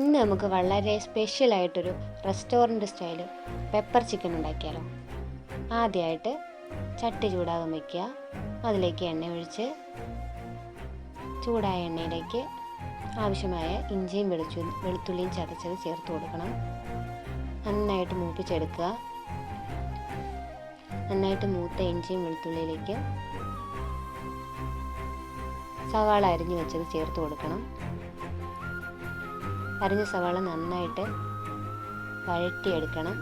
ഇന്ന് നമുക്ക് വളരെ സ്പെഷ്യലായിട്ടൊരു റെസ്റ്റോറന്റ് സ്റ്റൈൽ പെപ്പർ ചിക്കൻ ഉണ്ടാക്കിയാലോ. ആദ്യമായിട്ട് ചട്ടി ചൂടാകാൻ വയ്ക്കുക അതിലേക്ക് എണ്ണ ഒഴിച്ച് ചൂടായ എണ്ണയിലേക്ക് ആവശ്യമായ ഇഞ്ചിയും വെളിച്ചു വെളുത്തുള്ളിയും ചതച്ചത് ചേർത്ത് കൊടുക്കണം. നന്നായിട്ട് മൂപ്പിച്ചെടുക്കുക. നന്നായിട്ട് മൂത്ത ഇഞ്ചിയും വെളുത്തുള്ളിയിലേക്ക് സവാള അരിഞ്ഞു വെച്ചത് ചേർത്ത് കൊടുക്കണം. അരിഞ്ഞ സവാള നന്നായിട്ട് വഴറ്റിയെടുക്കണം.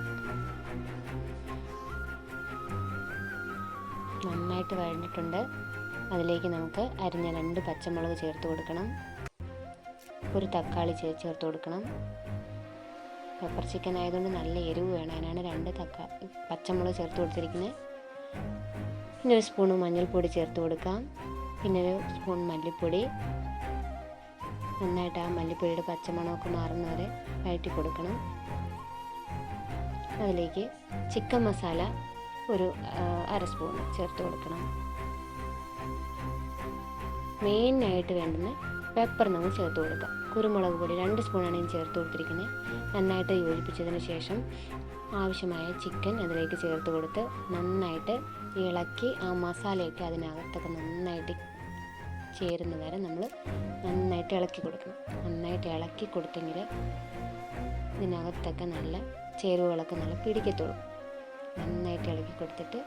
നന്നായിട്ട് വഴഞ്ഞിട്ടുണ്ട് അതിലേക്ക് നമുക്ക് അരിഞ്ഞ രണ്ട് പച്ചമുളക് ചേർത്ത് കൊടുക്കണം. ഒരു തക്കാളി ചേർത്ത് കൊടുക്കണം. പെപ്പർ ചിക്കൻ ആയതുകൊണ്ട് നല്ല എരിവ് വേണം അതിനാണ് രണ്ട് തക്കാളി പച്ചമുളക് ചേർത്ത് കൊടുത്തിരിക്കുന്നത് പിന്നെ ഒരു സ്പൂൺ മഞ്ഞൾപ്പൊടി ചേർത്ത് കൊടുക്കാം. പിന്നെ ഒരു സ്പൂൺ മല്ലിപ്പൊടി. നന്നായിട്ട് ആ മല്ലിപ്പൊടിയുടെ പച്ചമണമൊക്കെ മാറുന്നവരെ വഴറ്റി കൊടുക്കണം. അതിലേക്ക് ചിക്കൻ മസാല ഒരു അര സ്പൂൺ ചേർത്ത് കൊടുക്കണം. മെയിനായിട്ട് വേണ്ടുന്ന പെപ്പർ നമ്മൾ ചേർത്ത് കൊടുക്കാം കുരുമുളക് പൊടി രണ്ട് സ്പൂണാണ് ഞാൻ ചേർത്ത് കൊടുത്തിരിക്കുന്നത്. നന്നായിട്ട് യോജിപ്പിച്ചതിന് ശേഷം ആവശ്യമായ ചിക്കൻ അതിലേക്ക് ചേർത്ത് കൊടുത്ത് നന്നായിട്ട് ഇളക്കി ആ മസാലയൊക്കെ അതിനകത്തൊക്കെ നന്നായിട്ട് ചേരുന്ന വരെ നമ്മൾ നന്നായിട്ട് ഇളക്കി കൊടുക്കണം. നന്നായിട്ട് ഇളക്കി കൊടുത്തെങ്കിൽ ഇതിനകത്തൊക്കെ നല്ല ചേരുവകളൊക്കെ നല്ല പിടിക്കത്തുള്ളൂ. നന്നായിട്ട് ഇളക്കി കൊടുത്തിട്ട്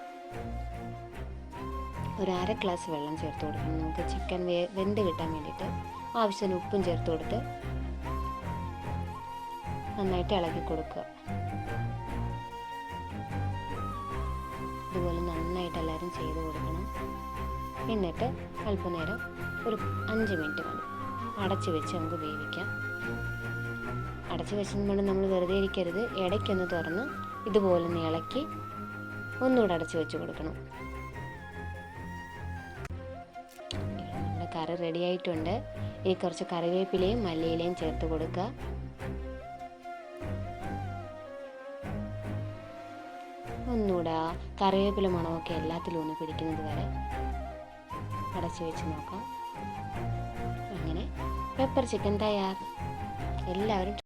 ഒരു അര ഗ്ലാസ് വെള്ളം ചേർത്ത് കൊടുക്കണം. നമുക്ക് ചിക്കൻ വേ വെന്ത് കിട്ടാൻ വേണ്ടിയിട്ട് ആവശ്യത്തിന് ഉപ്പും ചേർത്ത് കൊടുത്ത് നന്നായിട്ട് ഇളക്കി കൊടുക്കുക. ഇതുപോലെ നന്നായിട്ട് എല്ലാവരും ചെയ്ത് കൊടുക്കണം. എന്നിട്ട് അല്പനേരം ഒരു അഞ്ച് മിനിറ്റ് മതി അടച്ചു വെച്ച് നമുക്ക് വേവിക്കാം. അടച്ചു വെച്ചിട്ട് നമ്മൾ വെറുതെ ഇരിക്കരുത്. ഇടയ്ക്കൊന്ന് തുറന്ന് ഇതുപോലെ ഒന്ന് ഇളക്കി ഒന്നുകൂടെ അടച്ചു വെച്ച് കൊടുക്കണം. നമ്മുടെ കറി റെഡി ആയിട്ടുണ്ട്. ഇനി കുറച്ച് കറിവേപ്പിലയും മല്ലിയിലയും ചേർത്ത് കൊടുക്കുക. ഒന്നുകൂടെ കറിവേപ്പില മണമൊക്കെ എല്ലാത്തിലും ഒന്ന് പിടിക്കുന്നത് വരെ അടച്ചു വെച്ച് നോക്കാം. അങ്ങനെ പെപ്പർ ചിക്കൻ തയ്യാർ എല്ലാവരും